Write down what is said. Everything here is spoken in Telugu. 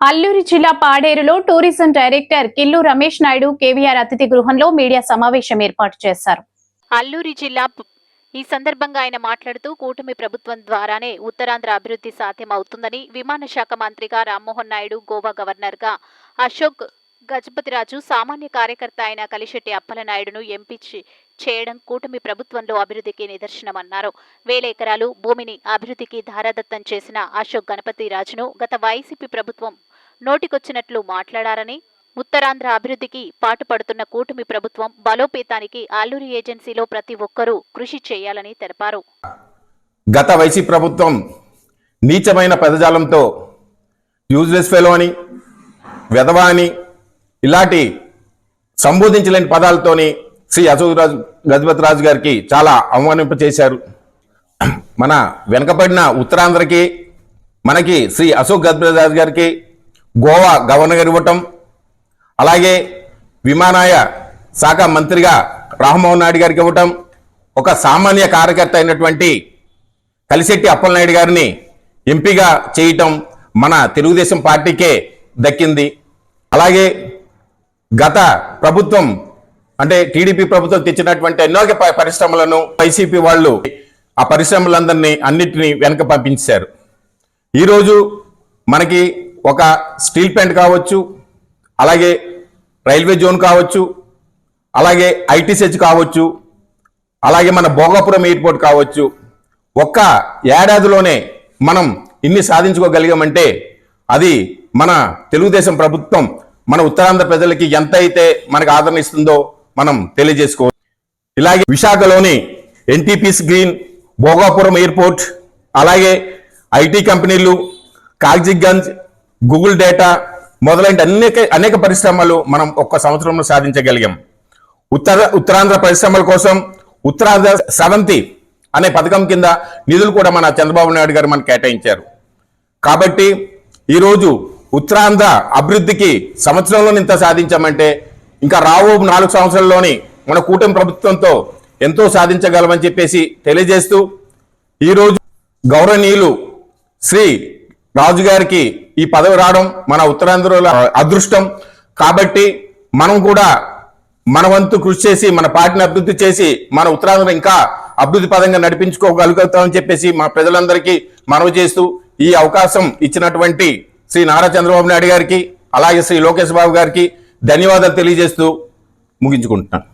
అల్లూరి జిల్లా పాడేరులో tourism director Killu Ramesh Naidu KVR అతిథి గృహంలో మీడియా సమావేశం ఏర్పాటు చేశారు. అల్లూరి జిల్లా ఈ సందర్భంగా ఆయన మాట్లాడుతూ కూటమి ప్రభుత్వం ద్వారానే ఉత్తరాంధ్ర అభివృద్ధి సాధ్యమవుతుందని విమాన శాఖ మంత్రిగా రామ్మోహన్ నాయుడు గోవా గవర్నర్గా అశోక్ గజపతిరాజు సామాన్య కార్యకర్త అయిన కలిశెట్టి అప్పలనాయుడును ఎంపీ చేయడం కూటమి ప్రభుత్వంలో అభివృద్ధికి నిదర్శనమన్నారు. వేల ఎకరాలు భూమిని అభివృద్ధికి ధారాదత్తం చేసిన అశోక్ గణపతిరాజును గత వైసీపీ ప్రభుత్వం నోటికొచ్చినట్లు మాట్లాడారని ఉత్తరాంధ్ర అభివృద్ధికి పాటుపడుతున్న కూటమి ప్రభుత్వం బలోపేతానికి ఆలూరి ఏజెన్సీలో ప్రతి ఒక్కరూ కృషి చేయాలని తెలిపారు. గత వైసీ ప్రభుత్వం నీచమైన పదజాలంతో యూజ్లెస్ ఫెలో అని వెధవా అని ఇలాంటి సంబోధించలేని పదాలతోని శ్రీ అశోక్ రాజు గజపతి రాజు గారికి చాలా అవమానింప చేశారు. మన వెనకబడిన ఉత్తరాంధ్రకి మనకి శ్రీ అశోక్ గజపతి రాజు గారికి గోవా గవర్నర్ ఇవ్వటం అలాగే విమానాయ శాఖ మంత్రిగా రామ్మోహన్ నాయుడు గారికి ఇవ్వటం ఒక సామాన్య కార్యకర్త అయినటువంటి కలిశెట్టి అప్పలనాయుడు గారిని ఎంపీగా చేయటం మన తెలుగుదేశం పార్టీకే దక్కింది. అలాగే గత ప్రభుత్వం అంటే టీడీపీ ప్రభుత్వం తెచ్చినటువంటి ఎన్నో పరిశ్రమలను వైసీపీ వాళ్ళు ఆ పరిశ్రమలందరినీ అన్నిటినీ వెనక పంపించారు. ఈరోజు మనకి ఒక స్టీల్ ప్లాంట్ కావచ్చు అలాగే రైల్వే జోన్ కావచ్చు అలాగే ఐటీ సెచ్ కావచ్చు అలాగే మన భోగాపురం ఎయిర్పోర్ట్ కావచ్చు. ఒక్క ఏడాదిలోనే మనం ఇన్ని సాధించుకోగలిగామంటే అది మన తెలుగుదేశం ప్రభుత్వం మన ఉత్తరాంధ్ర ప్రజలకి ఎంత అయితే మనకు ఆదరణ ఇస్తుందో మనం తెలియజేసుకో ఇలాగే విశాఖలోని ఎన్టీపీస్ గ్రీన్ భోగాపురం ఎయిర్పోర్ట్ అలాగే ఐటీ కంపెనీలు కాగ్జిగంజ్ గూగుల్ డేటా మొదలైన అనేక అనేక పరిశ్రమలు మనం ఒక్క సంవత్సరంలో సాధించగలిగాం. ఉత్తర ఉత్తరాంధ్ర పరిశ్రమల కోసం ఉత్తరాంధ్ర సవంతి అనే పథకం కింద నిధులు కూడా మన చంద్రబాబు నాయుడు గారు మనకు కేటాయించారు. కాబట్టి ఈరోజు ఉత్తరాంధ్ర అభివృద్ధికి సంవత్సరంలో ఇంత సాధించామంటే ఇంకా రావు నాలుగు సంవత్సరాల్లోని మన కూటమి ప్రభుత్వంతో ఎంతో సాధించగలమని చెప్పేసి తెలియజేస్తూ ఈరోజు గౌరవనీయులు శ్రీ రాజు గారికి ఈ పదవి రావడం మన ఉత్తరాంధ్రుల అదృష్టం. కాబట్టి మనం కూడా మన వంతు కృషి చేసి మన పార్టీని అభివృద్ధి చేసి మన ఉత్తరాంధ్ర ఇంకా అభివృద్ధి పదంగా నడిపించుకోగలుగుతామని చెప్పేసి మా ప్రజలందరికీ మనవి చేస్తూ ఈ అవకాశం ఇచ్చినటువంటి శ్రీ నారా చంద్రబాబు నాయుడు గారికి అలాగే శ్రీ లోకేష్ బాబు గారికి ధన్యవాదాలు తెలియజేస్తూ ముగించుకుంటున్నాను.